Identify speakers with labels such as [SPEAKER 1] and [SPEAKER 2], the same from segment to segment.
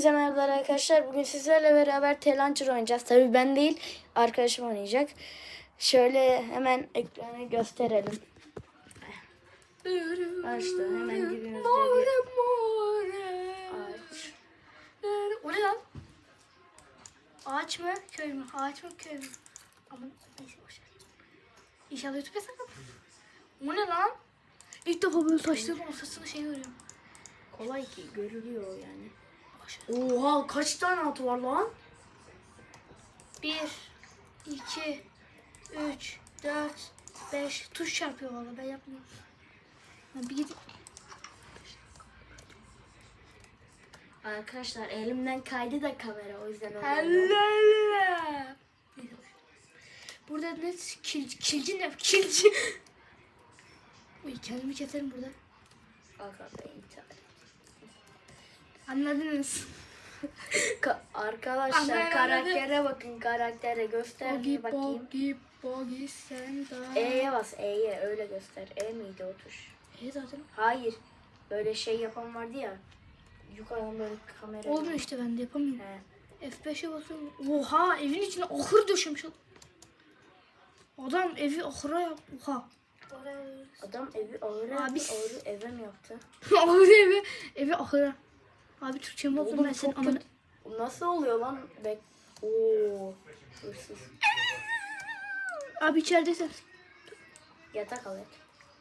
[SPEAKER 1] Hepinize merhabalar arkadaşlar. Bugün sizlerle beraber Telancer oynayacağız. Tabii ben değil, arkadaşım oynayacak. Şöyle hemen ekranı gösterelim. Açtı. Hemen dibimizde bir ağaç.
[SPEAKER 2] O ne lan? Ağaç mı? Köy mü? Ağaç mı? Köy mü? Aman neyse boşver. İnşallah YouTube'a sakın. O ne lan? İlk defa böyle saçların ortasında şey görüyorum.
[SPEAKER 1] Kolay ki görülüyor yani. Oha kaç tane at var lan?
[SPEAKER 2] Bir, iki, üç, dört, beş. Tuş çarpıyor valla ben yapmıyorum. Ben bir gidip
[SPEAKER 1] Arkadaşlar elimden kaydı da kamera o yüzden öyle.
[SPEAKER 2] Helal. Burada ne kil, kilci ne? Kilci. Uy kendimi keserim burada.
[SPEAKER 1] Arkadaşlar intihar.
[SPEAKER 2] Anladınız.
[SPEAKER 1] Ka- arkadaşlar
[SPEAKER 2] Anladım,
[SPEAKER 1] karaktere bakın karaktere göster
[SPEAKER 2] Bogi
[SPEAKER 1] bir bakayım.
[SPEAKER 2] bogi bogi sen daha.
[SPEAKER 1] E'ye bas E'ye öyle göster. E miydi o tuş?
[SPEAKER 2] E zaten.
[SPEAKER 1] Hayır. Böyle şey yapan vardı ya. Yukarıdan böyle kamera.
[SPEAKER 2] Olmuyor işte ben de yapamıyorum.
[SPEAKER 1] He.
[SPEAKER 2] F5'e basıyorum. Oha evin içine ahır döşemiş. Adam evi ahıra yap. Oha.
[SPEAKER 1] Adam evi ağır.
[SPEAKER 2] Abi.
[SPEAKER 1] ağır eve mi yaptı?
[SPEAKER 2] ahır evi. Evi ahıra. Abi Türkçe mi oldum ben senin
[SPEAKER 1] kötü. Nasıl oluyor lan? Bek. Oo. Hırsız.
[SPEAKER 2] Abi içerideysen
[SPEAKER 1] Yatak al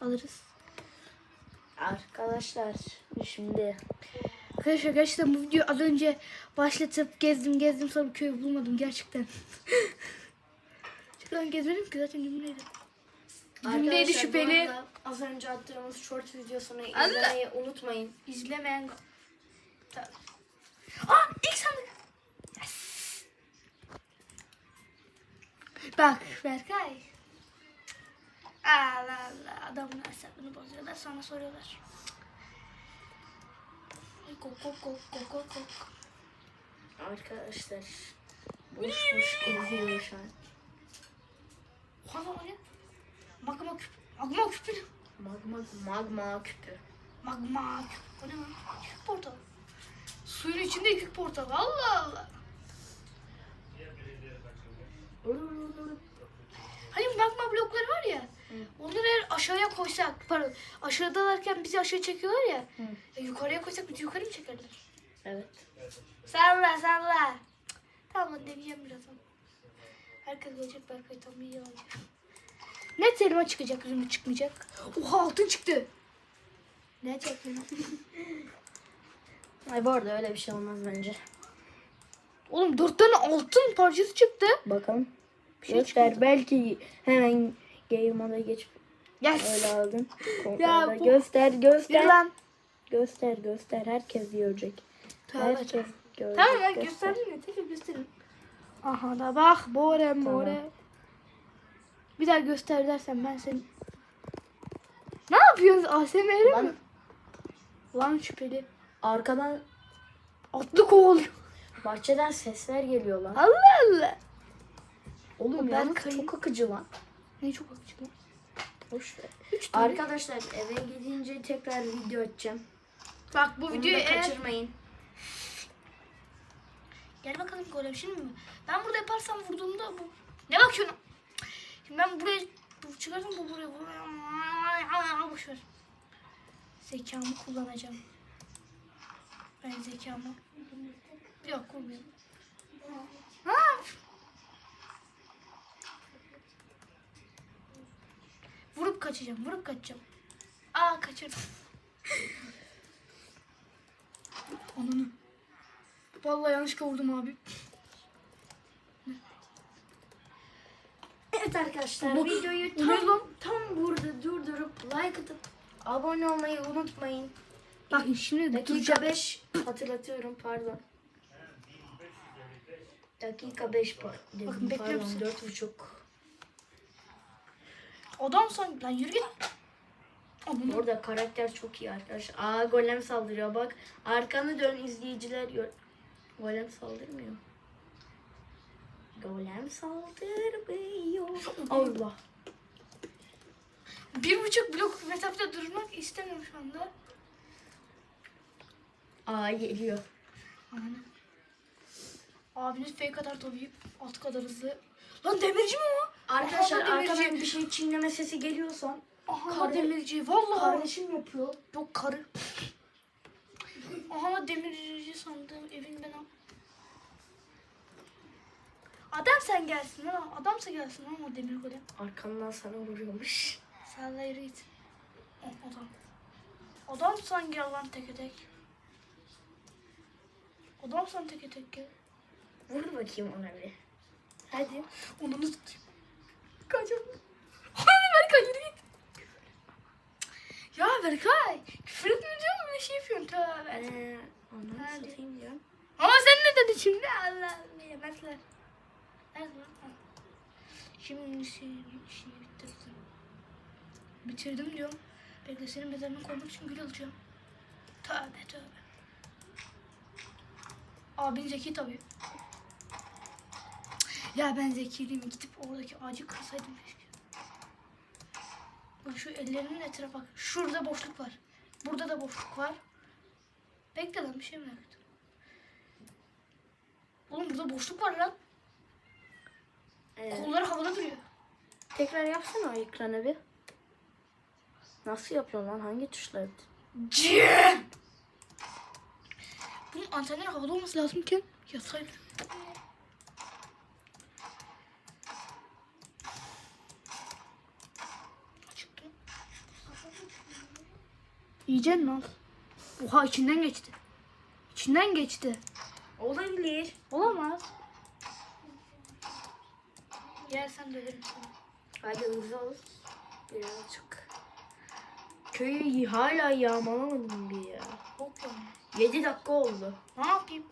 [SPEAKER 2] alırız.
[SPEAKER 1] Arkadaşlar şimdi
[SPEAKER 2] Arkadaşlar gerçekten bu videoyu az önce başlatıp gezdim gezdim sonra köyü bulmadım gerçekten. Gerçekten gezmedim ki zaten cümleydi. Cümleydi şüpheli.
[SPEAKER 1] Az önce attığımız short videosunu izlemeyi unutmayın.
[SPEAKER 2] İzlemeyen... Aa ilk sandık. Yes. Bak Berkay. Allah Allah adamın hesabını bozuyorlar sonra soruyorlar. Kok kok kok kok kok kok.
[SPEAKER 1] Arkadaşlar boş boş geziyor şu an.
[SPEAKER 2] Oha o ne? Magma küp. Magma küpü.
[SPEAKER 1] Magma magma küpü.
[SPEAKER 2] Magma küp. O ne lan? Küp portal. Suyun içinde küp portal. Allah Allah. Hani magma blokları var ya. Onları eğer aşağıya koysak, pardon, aşağıdalarken bizi aşağı çekiyorlar ya.
[SPEAKER 1] Hı.
[SPEAKER 2] E, yukarıya koysak bizi yukarı mı çekerler?
[SPEAKER 1] Evet.
[SPEAKER 2] Salla salla. Tamam hadi deneyeceğim birazdan. Herkes gelecek Berkay tam iyi olacak. Net elma çıkacak, üzümü çıkmayacak. Oha altın çıktı. Ne çektin?
[SPEAKER 1] Ay bu arada öyle bir şey olmaz bence.
[SPEAKER 2] Oğlum dört tane altın parçası çıktı.
[SPEAKER 1] Bakalım.
[SPEAKER 2] şey
[SPEAKER 1] Göster belki hemen game moda geç
[SPEAKER 2] Yes.
[SPEAKER 1] öyle aldın.
[SPEAKER 2] Ya bu-
[SPEAKER 1] göster göster.
[SPEAKER 2] Lan.
[SPEAKER 1] Göster göster herkes görecek.
[SPEAKER 2] Tövbe
[SPEAKER 1] Herkes
[SPEAKER 2] tövbe.
[SPEAKER 1] görecek.
[SPEAKER 2] Tamam ben
[SPEAKER 1] göster.
[SPEAKER 2] gösterdim ya. Tekrar gösterin. Aha da bak bore more. Bir daha göster dersen ben seni... Ne yapıyorsun ASMR mi?
[SPEAKER 1] Lan
[SPEAKER 2] şüpheli.
[SPEAKER 1] Arkadan
[SPEAKER 2] Atlı kovalıyor.
[SPEAKER 1] bahçeden sesler geliyor lan.
[SPEAKER 2] Allah Allah.
[SPEAKER 1] Oğlum
[SPEAKER 2] Ben
[SPEAKER 1] yalnız çok akıcı lan.
[SPEAKER 2] Ne çok akıcı lan.
[SPEAKER 1] Boş ver.
[SPEAKER 2] Üç tane.
[SPEAKER 1] Arkadaşlar eve gidince tekrar video açacağım.
[SPEAKER 2] Bak bu
[SPEAKER 1] Onu
[SPEAKER 2] videoyu
[SPEAKER 1] da
[SPEAKER 2] eğer...
[SPEAKER 1] kaçırmayın.
[SPEAKER 2] Gel bakalım golem şimdi mi? Ben burada yaparsam vurduğumda bu... Ne bakıyorsun? Şimdi ben buraya bu çıkarsam bu buraya buraya boş ver. Zekamı kullanacağım. Ben zekamı yok kullanmıyorum. Ha? Vurup kaçacağım, vurup kaçacağım. Aa kaçırdım. Ananı. Vallahi yanlışlıkla vurdum abi.
[SPEAKER 1] Evet arkadaşlar
[SPEAKER 2] Bu-
[SPEAKER 1] videoyu tam, tam burada durdurup like atıp abone olmayı unutmayın.
[SPEAKER 2] Bak şimdi
[SPEAKER 1] Dakika 5 hatırlatıyorum pardon. Dakika 5 pa- dedim,
[SPEAKER 2] Bakın, bekliyor
[SPEAKER 1] pardon
[SPEAKER 2] musun?
[SPEAKER 1] 4.5.
[SPEAKER 2] Adam sanki lan yürü git. Aa, bunu
[SPEAKER 1] Orada karakter çok iyi arkadaşlar. Aa golem saldırıyor bak. Arkanı dön izleyiciler gör. Golem saldırmıyor. Golem saldırmıyor. Allah.
[SPEAKER 2] bir buçuk blok mesafede durmak istemiyorum şu anda.
[SPEAKER 1] Aa geliyor.
[SPEAKER 2] Ananı. Abiniz fake kadar tabii. At kadar hızlı. Lan demirci mi o?
[SPEAKER 1] Arkadaşlar
[SPEAKER 2] Aha,
[SPEAKER 1] arkadan bir şey çiğneme sesi geliyorsa
[SPEAKER 2] Aha
[SPEAKER 1] Karı-
[SPEAKER 2] demirci. Vallahi.
[SPEAKER 1] kardeşim yapıyor.
[SPEAKER 2] Yok karı. Aha demirci sandım evin ben al. Adam sen gelsin lan. Adamsa gelsin lan o demir golem.
[SPEAKER 1] Arkamdan sana vuruyormuş.
[SPEAKER 2] Sen de yürü git. Oh, adam. Adamsan gel lan teke tek. Adamsan teke tek gel.
[SPEAKER 1] Vur bakayım ona bir. Hadi.
[SPEAKER 2] Onu tutayım. Kaçalım. Hadi Berkay yürü git. Ya Berkay. Küfür etme diyorum böyle şey yapıyorsun. Tövbe.
[SPEAKER 1] Ee, onu
[SPEAKER 2] Hadi.
[SPEAKER 1] satayım diyorum.
[SPEAKER 2] Ama sen ne dedin şimdi? Allah yemezler. Şimdi şey, şey bitirdim. Bitirdim diyorum. Bekle senin mezarını koymak için gül alacağım. Tövbe tövbe. Abin zeki tabii. Ya ben zeki değilim. Gidip oradaki ağacı kırsaydım keşke. Bak şu ellerimin etrafı bak. Şurada boşluk var. Burada da boşluk var. Bekle lan bir şey merak ettim. Oğlum burada boşluk var lan.
[SPEAKER 1] Ee,
[SPEAKER 2] Kolları havada duruyor.
[SPEAKER 1] tekrar yapsana o ekranı bir. Nasıl yapıyor lan? Hangi tuşla?
[SPEAKER 2] Cem! Bunun antenleri havada olması lazımken yatsaydı. Yiyeceksin al? Oha içinden geçti. İçinden geçti.
[SPEAKER 1] Olabilir.
[SPEAKER 2] Olamaz. Yersen döverim seni.
[SPEAKER 1] Hadi hızlı ol. Birazcık. Köyü hala yağmalamadım bir ya.
[SPEAKER 2] Yok yani.
[SPEAKER 1] 7 dakika oldu.
[SPEAKER 2] Ne yapayım?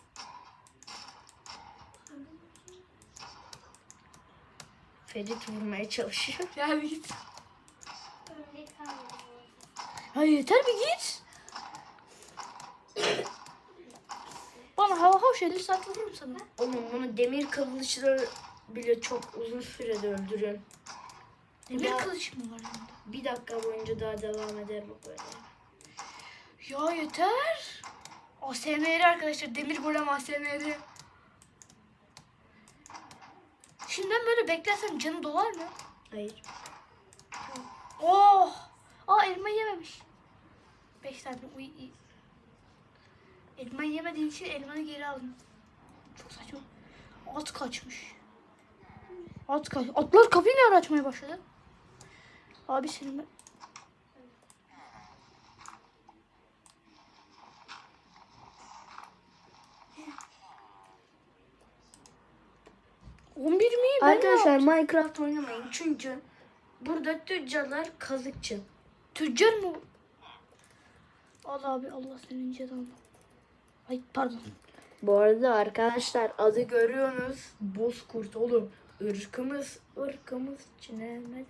[SPEAKER 1] Ferit vurmaya çalışıyor.
[SPEAKER 2] Bir git. Ya yeter bir git. Bana hava hoş 50 saat vururum sana.
[SPEAKER 1] Oğlum bunu demir kılıçla bile çok uzun sürede öldürün.
[SPEAKER 2] Demir
[SPEAKER 1] Ya.
[SPEAKER 2] kılıç mı var yanında?
[SPEAKER 1] Bir dakika boyunca daha devam eder bu böyle.
[SPEAKER 2] Ya yeter. ASMR arkadaşlar. Demir golem ASMR. Şimdiden böyle beklersem canı dolar mı?
[SPEAKER 1] Hayır.
[SPEAKER 2] Oh! Aa elma yememiş. 5 tane uy uy. Elma yemediğin için elmanı geri aldım. Çok saçma. At kaçmış. At kaç. Atlar kapıyı ne ara açmaya başladı? Abi senin ben... On bir miyim? Ben
[SPEAKER 1] Arkadaşlar? Minecraft oynamayın çünkü burada tüccarlar kazıkçı.
[SPEAKER 2] Tüccar mı? bu? Al abi Allah senin cezanı. Ay pardon.
[SPEAKER 1] Bu arada arkadaşlar adı görüyorsunuz. Bozkurt oğlum. Irkımız, ırkımız çiğnemez.